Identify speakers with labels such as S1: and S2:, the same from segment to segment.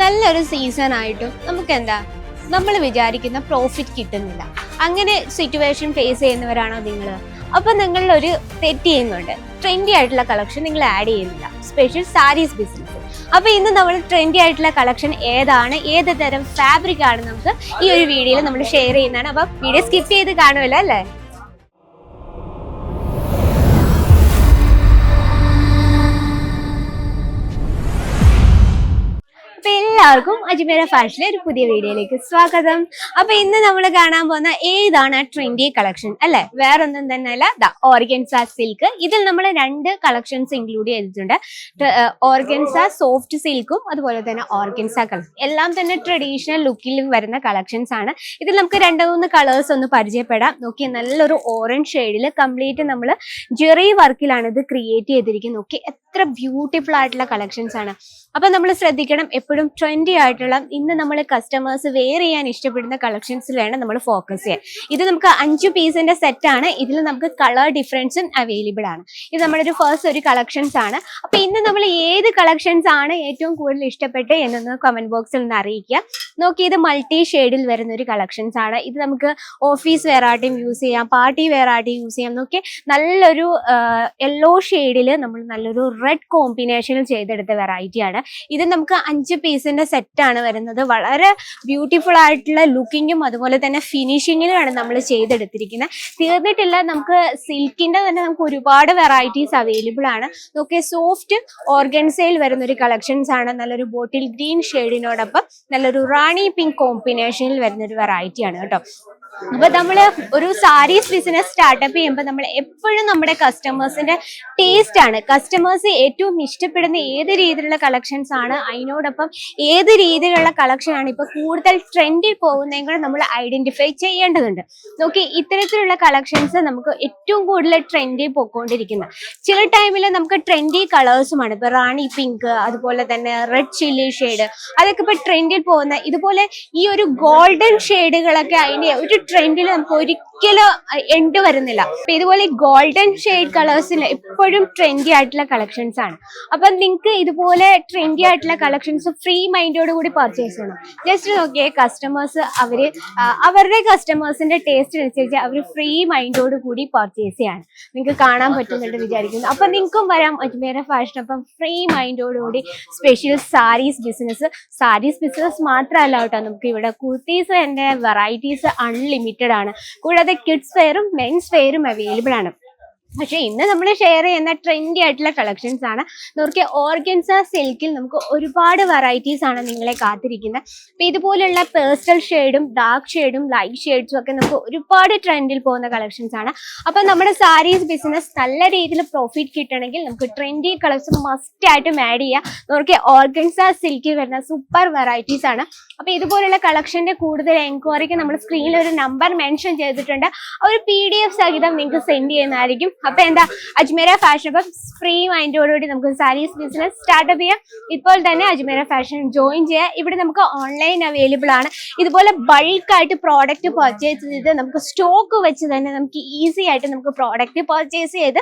S1: നല്ലൊരു സീസൺ ആയിട്ടും നമുക്ക് എന്താ നമ്മൾ വിചാരിക്കുന്ന പ്രോഫിറ്റ് കിട്ടുന്നില്ല. അങ്ങനെ സിറ്റുവേഷൻ ഫേസ് ചെയ്യുന്നവരാണോ നിങ്ങൾ അപ്പൊ നിങ്ങൾ ഒരു തെറ്റ് ചെയ്യുന്നുണ്ട്. ട്രെൻഡി ആയിട്ടുള്ള കളക്ഷൻ നിങ്ങൾ ആഡ് ചെയ്യുന്നില്ല. സ്പെഷ്യൽ സാരീസ് ബിസിനസ് അപ്പോൾ ഇന്ന് നമ്മൾ ട്രെൻഡി ആയിട്ടുള്ള കളക്ഷൻ ഏതാണ് ഏത് തരം ഫാബ്രിക് ആണ് നമുക്ക് ഈ ഒരു വീഡിയോയിൽ നമ്മൾ ഷെയർ ചെയ്യുന്നതാണ്. അപ്പോൾ വീഡിയോ സ്കിപ്പ് ചെയ്ത് കാണുമല്ലോ അല്ലേ? എല്ലാവർക്കും അജ്മീര ഫാഷനിലെ ഒരു പുതിയ വീഡിയോയിലേക്ക് സ്വാഗതം. അപ്പൊ ഇന്ന് നമ്മൾ കാണാൻ പോകുന്ന ഏതാണ് ട്രെൻഡി കളക്ഷൻ അല്ലെ? വേറൊന്നും തന്നെ അല്ല ദ ഓർഗൻസ സിൽക്ക്. ഇതിൽ നമ്മൾ രണ്ട് കളക്ഷൻസ് ഇൻക്ലൂഡ് ചെയ്തിട്ടുണ്ട്. ഓർഗൻസ സോഫ്റ്റ് സിൽക്കും അതുപോലെ തന്നെ ഓർഗൻസ കളർ എല്ലാം തന്നെ ട്രഡീഷണൽ ലുക്കിൽ വരുന്ന കളക്ഷൻസ് ആണ്. ഇതിൽ നമുക്ക് രണ്ട് മൂന്ന് കളേഴ്സ് ഒന്ന് പരിചയപ്പെടാം. നോക്കി നല്ലൊരു ഓറഞ്ച് ഷെയ്ഡിൽ കംപ്ലീറ്റ് നമ്മൾ ജെറി വർക്കിലാണ് ഇത് ക്രിയേറ്റ് ചെയ്തിരിക്കുന്നത്. നോക്കി എത്ര ബ്യൂട്ടിഫുൾ ആയിട്ടുള്ള കളക്ഷൻസ് ആണ്. അപ്പൊ നമ്മൾ ശ്രദ്ധിക്കണം എപ്പോഴും ട്രെൻഡി ആയിട്ടുള്ള ഇന്ന് നമ്മൾ കസ്റ്റമേഴ്സ് വെയർ ചെയ്യാൻ ഇഷ്ടപ്പെടുന്ന കളക്ഷൻസിൽ വേണം നമ്മൾ ഫോക്കസ് ചെയ്യാൻ ഇത് നമുക്ക് അഞ്ച് പീസിന്റെ സെറ്റ് ആണ്. ഇതിൽ നമുക്ക് കളർ ഡിഫറൻസും അവൈലബിൾ ആണ്. ഇത് നമ്മുടെ ഒരു ഫസ്റ്റ് ഒരു കളക്ഷൻസ് ആണ്. അപ്പൊ ഇന്ന് നമ്മൾ ഏത് കളക്ഷൻസ് ആണ് ഏറ്റവും കൂടുതൽ ഇഷ്ടപ്പെട്ട് എന്നൊന്ന് കമന്റ് ബോക്സിൽ നിന്ന് അറിയിക്കുക. നോക്കി ഇത് മൾട്ടി ഷെയ്ഡിൽ വരുന്ന ഒരു കളക്ഷൻസ് ആണ്. ഇത് നമുക്ക് ഓഫീസ് വെയർ ആയിട്ടും യൂസ് ചെയ്യാം പാർട്ടി വെയർ ആയിട്ടും യൂസ് ചെയ്യാം. നോക്കി നല്ലൊരു യെല്ലോ ഷെയ്ഡിൽ നമ്മൾ നല്ലൊരു റെഡ് കോമ്പിനേഷനിൽ ചെയ്തെടുത്ത വെറൈറ്റി ആണ്. ഇത് നമുക്ക് അഞ്ച് പീസിന്റെ സെറ്റ് ആണ് വരുന്നത്. വളരെ ബ്യൂട്ടിഫുൾ ആയിട്ടുള്ള ലുക്കിങ്ങും അതുപോലെ തന്നെ ഫിനിഷിങ്ങിലുമാണ് നമ്മൾ ചെയ്തെടുത്തിരിക്കുന്നത് തീർന്നിട്ടില്ല നമുക്ക് സിൽക്കിന്റെ തന്നെ നമുക്ക് ഒരുപാട് വെറൈറ്റീസ് അവൈലബിൾ ആണ്. നോക്കിയ സോഫ്റ്റ് ഓർഗൻസയിൽ വരുന്ന ഒരു കളക്ഷൻസ് ആണ്. നല്ലൊരു ബോട്ടിൽ ഗ്രീൻ ഷെയ്ഡിനോടൊപ്പം നല്ലൊരു റാണി പിങ്ക് കോമ്പിനേഷനിൽ വരുന്ന ഒരു വെറൈറ്റി ആണ് കേട്ടോ. അപ്പൊ നമ്മൾ ഒരു സാരീസ് ബിസിനസ് സ്റ്റാർട്ടപ്പ് ചെയ്യുമ്പോൾ നമ്മൾ എപ്പോഴും നമ്മുടെ കസ്റ്റമേഴ്സിന്റെ ടേസ്റ്റ് ആണ്. കസ്റ്റമേഴ്സ് ഏറ്റവും ഇഷ്ടപ്പെടുന്ന ഏത് രീതിയിലുള്ള കളക്ഷൻസ് ആണ്? അതിനോടൊപ്പം ഏത് രീതിയിലുള്ള കളക്ഷൻ ആണ് ഇപ്പൊ കൂടുതൽ ട്രെൻഡിൽ പോകുന്നതും കൂടെ നമ്മൾ ഐഡന്റിഫൈ ചെയ്യേണ്ടതുണ്ട്. നോക്കി ഇത്തരത്തിലുള്ള കളക്ഷൻസ് നമുക്ക് ഏറ്റവും കൂടുതൽ ട്രെൻഡിൽ പോയിക്കൊണ്ടിരിക്കുന്നത് ചില ടൈമിൽ നമുക്ക് ട്രെൻഡി കളേഴ്സുമാണ് ഇപ്പൊ റാണി പിങ്ക് അതുപോലെ തന്നെ റെഡ് ചില്ലി ഷെയ്ഡ് അതൊക്കെ ഇപ്പൊ ട്രെൻഡിൽ പോകുന്ന ഇതുപോലെ ഈ ഒരു ഗോൾഡൻ ഷെയ്ഡുകളൊക്കെ അതിന്റെ ഒരു ട്രെൻഡിൽ നമുക്ക് ഒരിക്കലും എൻഡ് വരുന്നില്ല. അപ്പൊ ഇതുപോലെ ഗോൾഡൻ ഷെയ്ഡ് കളേഴ്സിൽ എപ്പോഴും ട്രെൻഡി ആയിട്ടുള്ള കളക്ഷൻസ് ആണ്. അപ്പൊ നിങ്ങൾക്ക് ഇതുപോലെ ട്രെൻഡി ആയിട്ടുള്ള കളക്ഷൻസ് ഫ്രീ മൈൻഡോട് കൂടി പർച്ചേസ് ചെയ്യണം. ജസ്റ്റ് നോക്കിയേ കസ്റ്റമേഴ്സ് അവർ അവരുടെ കസ്റ്റമേഴ്സിന്റെ ടേസ്റ്റ് അനുസരിച്ച് അവർ ഫ്രീ മൈൻഡോട് കൂടി പർച്ചേസ് ചെയ്യാണ്. നിങ്ങൾക്ക് കാണാൻ പറ്റുന്നുണ്ട് വിചാരിക്കുന്നു. അപ്പൊ നിങ്ങൾക്കും വരാം. അജ്മേര ഫാഷൻ അപ്പം ഫ്രീ മൈൻഡോട് കൂടി special saris business saris business മാത്രമല്ല കേട്ടോ നമുക്ക് ഇവിടെ കുർത്തീസ് എന്റെ വെറൈറ്റീസ് അൺലിമിറ്റഡ് ആണ്. കൂടാതെ കിഡ്സ് വെയറും മെൻസ് വെയറും അവൈലബിൾ ആണ്. പക്ഷെ ഇന്ന് നമ്മൾ ഷെയർ ചെയ്യുന്ന ട്രെൻഡി ആയിട്ടുള്ള കളക്ഷൻസ് ആണ്. നോക്കിയ ഓർഗൻസ സിൽക്കിൽ നമുക്ക് ഒരുപാട് വെറൈറ്റീസ് ആണ് നിങ്ങളെ കാത്തിരിക്കുന്നത്. അപ്പൊ ഇതുപോലുള്ള പേഴ്സണൽ ഷെയ്ഡും ഡാർക്ക് ഷെയ്ഡും ലൈറ്റ് ഷെയ്ഡ്സും ഒക്കെ നമുക്ക് ഒരുപാട് ട്രെൻഡിൽ പോകുന്ന കളക്ഷൻസ് ആണ്. അപ്പൊ നമ്മുടെ സാരീസ് ബിസിനസ് നല്ല രീതിയിൽ പ്രോഫിറ്റ് കിട്ടണമെങ്കിൽ നമുക്ക് ട്രെൻഡി കളേഴ്സ് മസ്റ്റ് ആയിട്ടും ആഡ് ചെയ്യാം. നോക്കിയ ഓർഗൻസ സിൽക്കിൽ വരുന്ന സൂപ്പർ വെറൈറ്റീസ് ആണ്. അപ്പൊ ഇതുപോലുള്ള കളക്ഷന്റെ കൂടുതൽ എൻക്വയറിക്ക് നമ്മൾ സ്ക്രീനിൽ ഒരു നമ്പർ മെൻഷൻ ചെയ്തിട്ടുണ്ട്. ഒരു പി ഡി എഫ് സഹിതം നിങ്ങൾക്ക് സെൻഡ് ചെയ്യുന്നതായിരിക്കും. അപ്പൊ എന്താ അജ്മേര ഫാഷൻ അപ്പം ഫ്രീ മൈൻഡോടുകൂടി നമുക്ക് സാരീസ് ബിസിനസ് സ്റ്റാർട്ടപ്പ് ചെയ്യാം. ഇപ്പോൾ തന്നെ അജ്മേര ഫാഷൻ ജോയിൻ ചെയ്യാം. ഇവിടെ നമുക്ക് ഓൺലൈൻ അവൈലബിൾ ആണ്. ഇതുപോലെ ബൾക്കായിട്ട് പ്രോഡക്റ്റ് പർച്ചേസ് ചെയ്ത് നമുക്ക് സ്റ്റോക്ക് വെച്ച് തന്നെ നമുക്ക് ഈസി ആയിട്ട് നമുക്ക് പ്രോഡക്റ്റ് പർച്ചേസ് ചെയ്ത്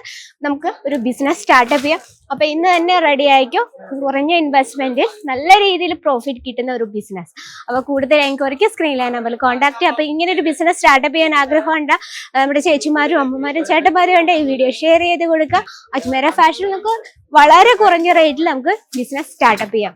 S1: നമുക്ക് ഒരു ബിസിനസ് സ്റ്റാർട്ടപ്പ് ചെയ്യാം. അപ്പൊ ഇന്ന് തന്നെ റെഡി ആയിക്കോ കുറഞ്ഞ ഇൻവെസ്റ്റ്മെന്റ് നല്ല രീതിയിൽ പ്രോഫിറ്റ് കിട്ടുന്ന ഒരു ബിസിനസ് അപ്പൊ കൂടുതൽ എൻക്വയറിക്ക് സ്ക്രീനിലെ നമ്മൾ കോൺടാക്ട് അപ്പൊ ഇങ്ങനെ ഒരു ബിസിനസ് സ്റ്റാർട്ടപ്പ് ചെയ്യാൻ ആഗ്രഹമുണ്ട്. നമ്മുടെ ചേച്ചിമാരും അമ്മമാരും ചേട്ടന്മാരും ഉണ്ട്. ഈ വീഡിയോ ഷെയർ ചെയ്ത് കൊടുക്കുക. അജ്മേര ഫാഷൻ നമുക്ക് വളരെ കുറഞ്ഞ റേറ്റിൽ നമുക്ക് ബിസിനസ് സ്റ്റാർട്ടപ്പ് ചെയ്യാം.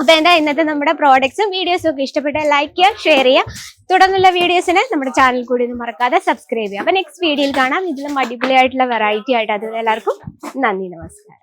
S1: അപ്പൊ എന്താ ഇന്നത്തെ നമ്മുടെ പ്രോഡക്ട്സും വീഡിയോസും ഒക്കെ ഇഷ്ടപ്പെട്ട ലൈക്ക് ചെയ്യുക ഷെയർ ചെയ്യുക. തുടർന്നുള്ള വീഡിയോസിന് നമ്മുടെ ചാനൽ കൂടി ഒന്നും മറക്കാതെ സബ്സ്ക്രൈബ് ചെയ്യുക. അപ്പൊ നെക്സ്റ്റ് വീഡിയോയിൽ കാണാം. ഇതിലും അടിപൊളിയായിട്ടുള്ള വെറൈറ്റി ആയിട്ട് അത് എല്ലാവർക്കും നന്ദി നമസ്കാരം.